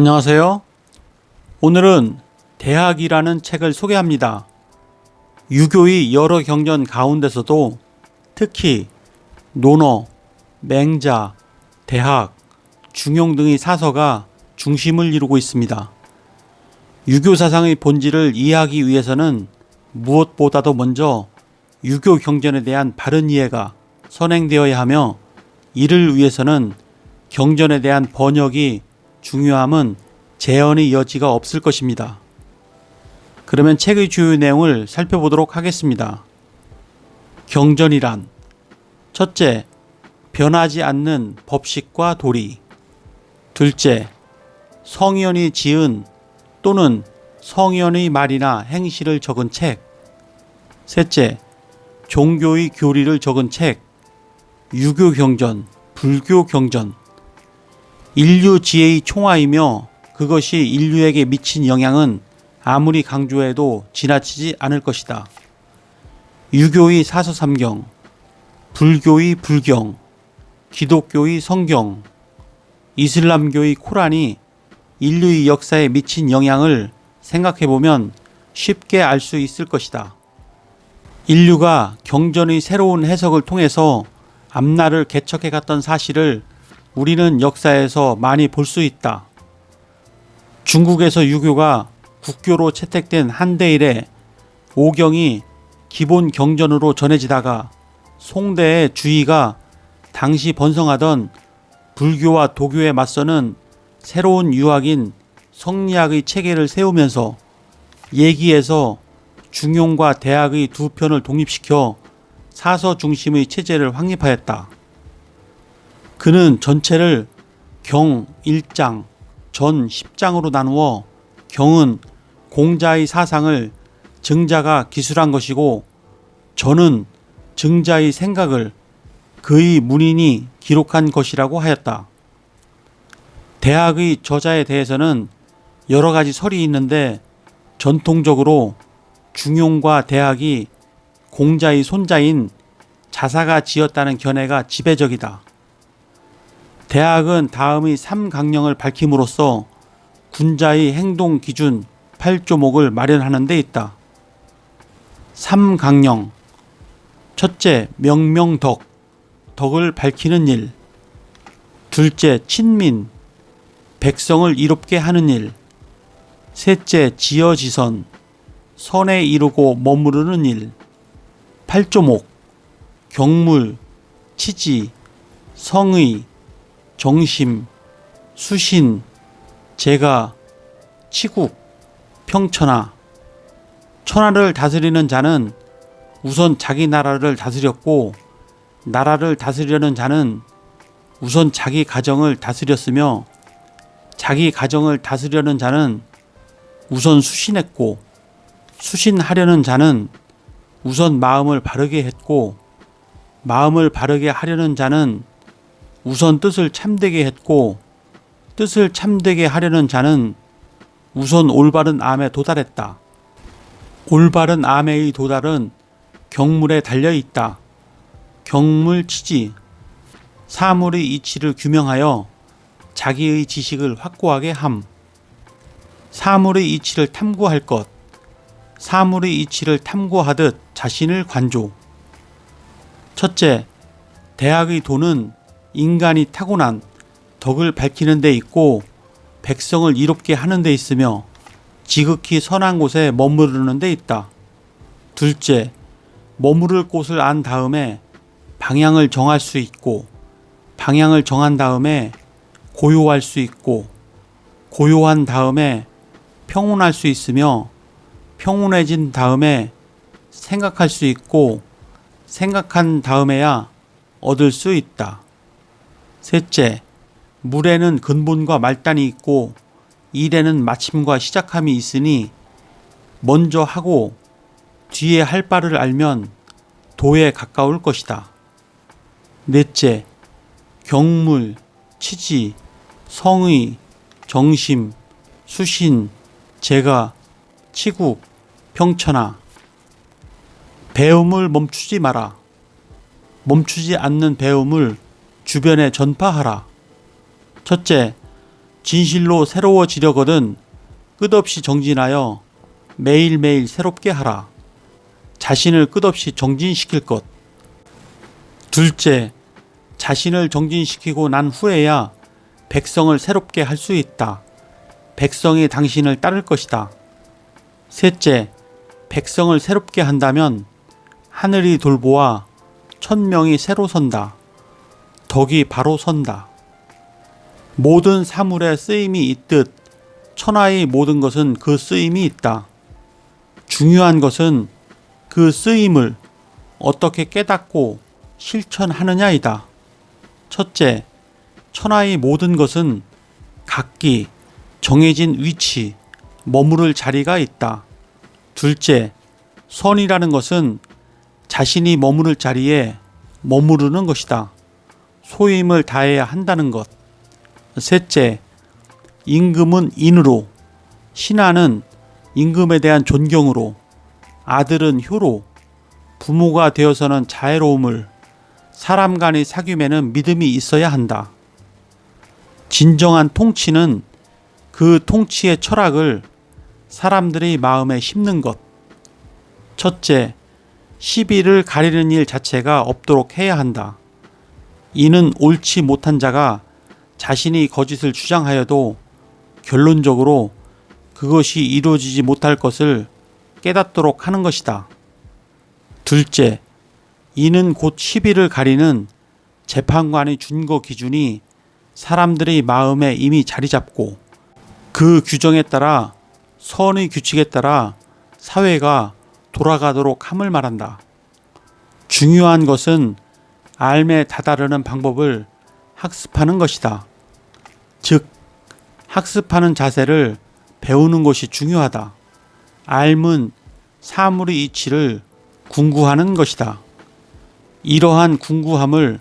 안녕하세요. 오늘은 대학이라는 책을 소개합니다. 유교의 여러 경전 가운데서도 특히 논어, 맹자, 대학, 중용 등의 사서가 중심을 이루고 있습니다. 유교 사상의 본질을 이해하기 위해서는 무엇보다도 먼저 유교 경전에 대한 바른 이해가 선행되어야 하며 이를 위해서는 경전에 대한 번역이 중요함은 재현의 여지가 없을 것입니다. 그러면 책의 주요 내용을 살펴보도록 하겠습니다. 경전이란 첫째, 변하지 않는 법식과 도리. 둘째, 성현이 지은 또는 성현의 말이나 행실을 적은 책. 셋째, 종교의 교리를 적은 책. 유교 경전, 불교 경전. 인류 지혜의 총화이며 그것이 인류에게 미친 영향은 아무리 강조해도 지나치지 않을 것이다. 유교의 사서삼경, 불교의 불경, 기독교의 성경, 이슬람교의 코란이 인류의 역사에 미친 영향을 생각해 보면 쉽게 알 수 있을 것이다. 인류가 경전의 새로운 해석을 통해서 앞날을 개척해 갔던 사실을 우리는 역사에서 많이 볼 수 있다. 중국에서 유교가 국교로 채택된 한대 일에 오경이 기본 경전으로 전해지다가 송대의 주의가 당시 번성하던 불교와 도교에 맞서는 새로운 유학인 성리학의 체계를 세우면서 예기에서 중용과 대학의 두 편을 독립시켜 사서 중심의 체제를 확립하였다. 그는 전체를 경 1장, 전 10장으로 나누어 경은 공자의 사상을 증자가 기술한 것이고 전은 증자의 생각을 그의 문인이 기록한 것이라고 하였다. 대학의 저자에 대해서는 여러 가지 설이 있는데 전통적으로 중용과 대학이 공자의 손자인 자사가 지었다는 견해가 지배적이다. 대학은 다음의 3강령을 밝힘으로써 군자의 행동 기준 8조목을 마련하는 데 있다. 3강령 첫째, 명명덕, 덕을 밝히는 일. 둘째, 친민, 백성을 이롭게 하는 일. 셋째, 지어지선, 선에 이루고 머무르는 일. 8조목, 경물, 치지, 성의, 정심, 수신, 제가, 치국, 평천하. 천하를 다스리는 자는 우선 자기 나라를 다스렸고 나라를 다스리려는 자는 우선 자기 가정을 다스렸으며 자기 가정을 다스리려는 자는 우선 수신했고 수신하려는 자는 우선 마음을 바르게 했고 마음을 바르게 하려는 자는 우선 뜻을 참되게 했고 뜻을 참되게 하려는 자는 우선 올바른 암에 도달했다. 올바른 암의 도달은 경물에 달려 있다. 경물 치지 사물의 이치를 규명하여 자기의 지식을 확고하게 함. 사물의 이치를 탐구할 것. 사물의 이치를 탐구하듯 자신을 관조. 첫째, 대학의 도는 인간이 타고난 덕을 밝히는 데 있고 백성을 이롭게 하는 데 있으며 지극히 선한 곳에 머무르는 데 있다. 둘째, 머무를 곳을 안 다음에 방향을 정할 수 있고 방향을 정한 다음에 고요할 수 있고 고요한 다음에 평온할 수 있으며 평온해진 다음에 생각할 수 있고 생각한 다음에야 얻을 수 있다. 셋째, 물에는 근본과 말단이 있고 일에는 마침과 시작함이 있으니 먼저 하고 뒤에 할 바를 알면 도에 가까울 것이다. 넷째, 경물, 치지, 성의, 정심, 수신, 제가, 치국, 평천하. 배움을 멈추지 마라. 멈추지 않는 배움을 주변에 전파하라. 첫째, 진실로 새로워지려거든 끝없이 정진하여 매일매일 새롭게 하라. 자신을 끝없이 정진시킬 것. 둘째, 자신을 정진시키고 난 후에야 백성을 새롭게 할 수 있다. 백성이 당신을 따를 것이다. 셋째, 백성을 새롭게 한다면 하늘이 돌보아 천명이 새로 선다. 덕이 바로 선다. 모든 사물에 쓰임이 있듯 천하의 모든 것은 그 쓰임이 있다. 중요한 것은 그 쓰임을 어떻게 깨닫고 실천하느냐이다. 첫째, 천하의 모든 것은 각기 정해진 위치, 머무를 자리가 있다. 둘째, 선이라는 것은 자신이 머무를 자리에 머무르는 것이다. 소임을 다해야 한다는 것. 셋째, 임금은 인으로, 신하는 임금에 대한 존경으로, 아들은 효로, 부모가 되어서는 자애로움을, 사람 간의 사귐에는 믿음이 있어야 한다. 진정한 통치는 그 통치의 철학을 사람들의 마음에 심는 것. 첫째, 시비를 가리는 일 자체가 없도록 해야 한다. 이는 옳지 못한 자가 자신이 거짓을 주장하여도 결론적으로 그것이 이루어지지 못할 것을 깨닫도록 하는 것이다. 둘째, 이는 곧 시비를 가리는 재판관의 준거 기준이 사람들의 마음에 이미 자리 잡고 그 규정에 따라 선의 규칙에 따라 사회가 돌아가도록 함을 말한다. 중요한 것은 알매 다다르는 방법을 학습하는 것이다. 즉, 학습하는 자세를 배우는 것이 중요하다. 알문 사물의 이치를 궁구하는 것이다. 이러한 궁구함을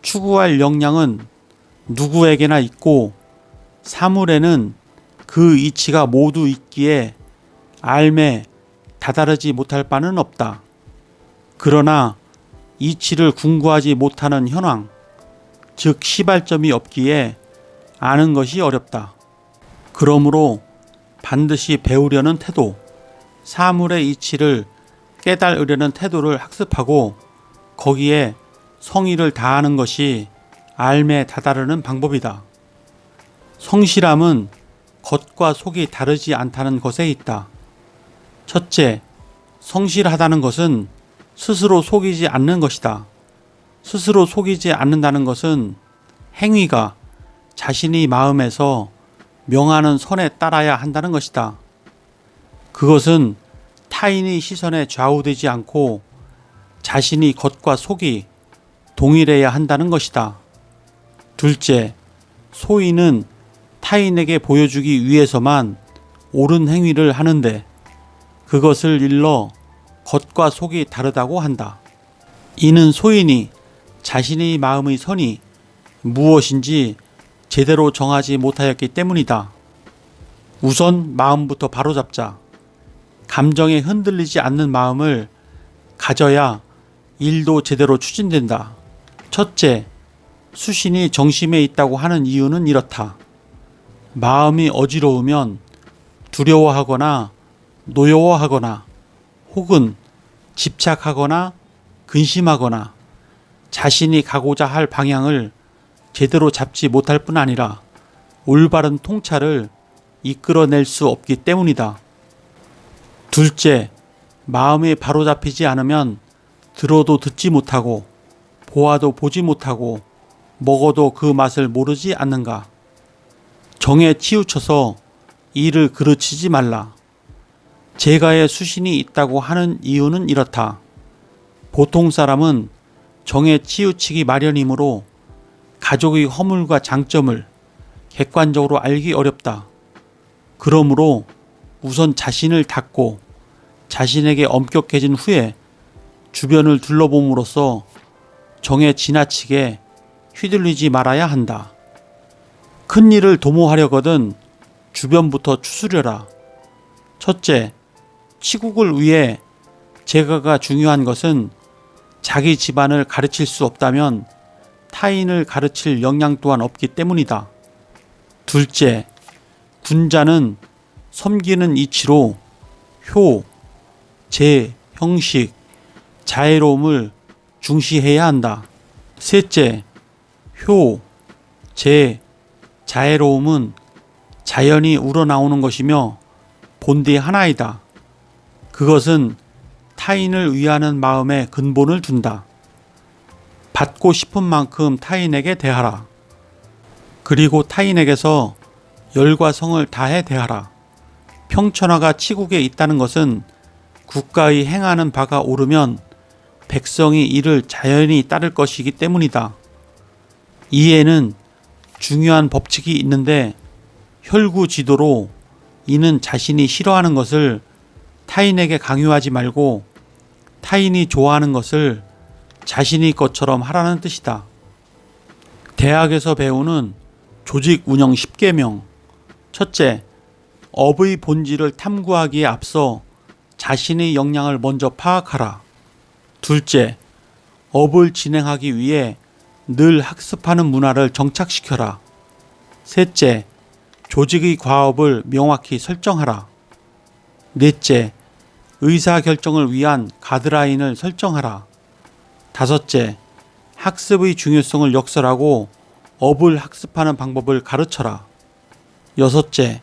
추구할 역량은 누구에게나 있고 사물에는 그 이치가 모두 있기에 알매 다다르지 못할 바는 없다. 그러나 이치를 궁구하지 못하는 현황, 즉 시발점이 없기에 아는 것이 어렵다. 그러므로 반드시 배우려는 태도, 사물의 이치를 깨달으려는 태도를 학습하고 거기에 성의를 다하는 것이 알매 다다르는 방법이다. 성실함은 겉과 속이 다르지 않다는 것에 있다. 첫째, 성실하다는 것은 스스로 속이지 않는 것이다. 스스로 속이지 않는다는 것은 행위가 자신이 마음에서 명하는 선에 따라야 한다는 것이다. 그것은 타인의 시선에 좌우되지 않고 자신이 겉과 속이 동일해야 한다는 것이다. 둘째, 소인은 타인에게 보여주기 위해서만 옳은 행위를 하는데 그것을 일러 겉과 속이 다르다고 한다. 이는 소인이 자신의 마음의 선이 무엇인지 제대로 정하지 못하였기 때문이다. 우선 마음부터 바로잡자. 감정에 흔들리지 않는 마음을 가져야 일도 제대로 추진된다. 첫째, 수신이 정심에 있다고 하는 이유는 이렇다. 마음이 어지러우면 두려워하거나 노여워하거나 혹은 집착하거나 근심하거나 자신이 가고자 할 방향을 제대로 잡지 못할 뿐 아니라 올바른 통찰을 이끌어낼 수 없기 때문이다. 둘째, 마음이 바로잡히지 않으면 들어도 듣지 못하고 보아도 보지 못하고 먹어도 그 맛을 모르지 않는가. 정에 치우쳐서 일을 그르치지 말라. 제가의 수신이 있다고 하는 이유는 이렇다. 보통 사람은 정에 치우치기 마련이므로 가족의 허물과 장점을 객관적으로 알기 어렵다. 그러므로 우선 자신을 닫고 자신에게 엄격해진 후에 주변을 둘러봄으로써 정에 지나치게 휘둘리지 말아야 한다. 큰 일을 도모하려거든 주변부터 추스려라. 첫째, 치국을 위해 제가가 중요한 것은 자기 집안을 가르칠 수 없다면 타인을 가르칠 역량 또한 없기 때문이다. 둘째, 군자는 섬기는 이치로 효, 제, 형식, 자애로움을 중시해야 한다. 셋째, 효, 제, 자애로움은 자연이 우러나오는 것이며 본디 하나이다. 그것은 타인을 위하는 마음에 근본을 둔다. 받고 싶은 만큼 타인에게 대하라. 그리고 타인에게서 열과 성을 다해 대하라. 평천하가 치국에 있다는 것은 국가의 행하는 바가 옳으면 백성이 이를 자연히 따를 것이기 때문이다. 이에는 중요한 법칙이 있는데 혈구 지도로 이는 자신이 싫어하는 것을 타인에게 강요하지 말고 타인이 좋아하는 것을 자신이 것처럼 하라는 뜻이다. 대학에서 배우는 조직 운영 10계명. 첫째, 업의 본질을 탐구하기에 앞서 자신의 역량을 먼저 파악하라. 둘째, 업을 진행하기 위해 늘 학습하는 문화를 정착시켜라. 셋째, 조직의 과업을 명확히 설정하라. 넷째, 의사 결정을 위한 가드라인을 설정하라. 다섯째, 학습의 중요성을 역설하고 업을 학습하는 방법을 가르쳐라. 여섯째,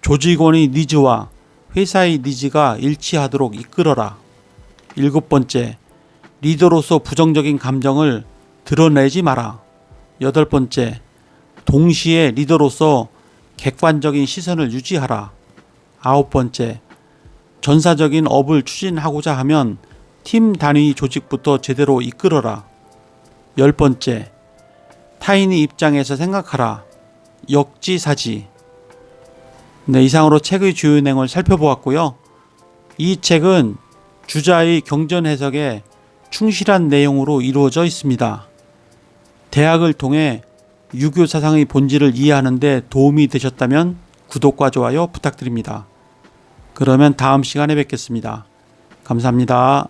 조직원의 니즈와 회사의 니즈가 일치하도록 이끌어라. 일곱 번째, 리더로서 부정적인 감정을 드러내지 마라. 여덟 번째, 동시에 리더로서 객관적인 시선을 유지하라. 아홉 번째, 전사적인 업을 추진하고자 하면 팀 단위 조직부터 제대로 이끌어라. 열 번째, 타인의 입장에서 생각하라. 역지사지. 네, 이상으로 책의 주요 내용을 살펴보았고요. 이 책은 주자의 경전 해석에 충실한 내용으로 이루어져 있습니다. 대학을 통해 유교 사상의 본질을 이해하는 데 도움이 되셨다면 구독과 좋아요 부탁드립니다. 그러면 다음 시간에 뵙겠습니다. 감사합니다.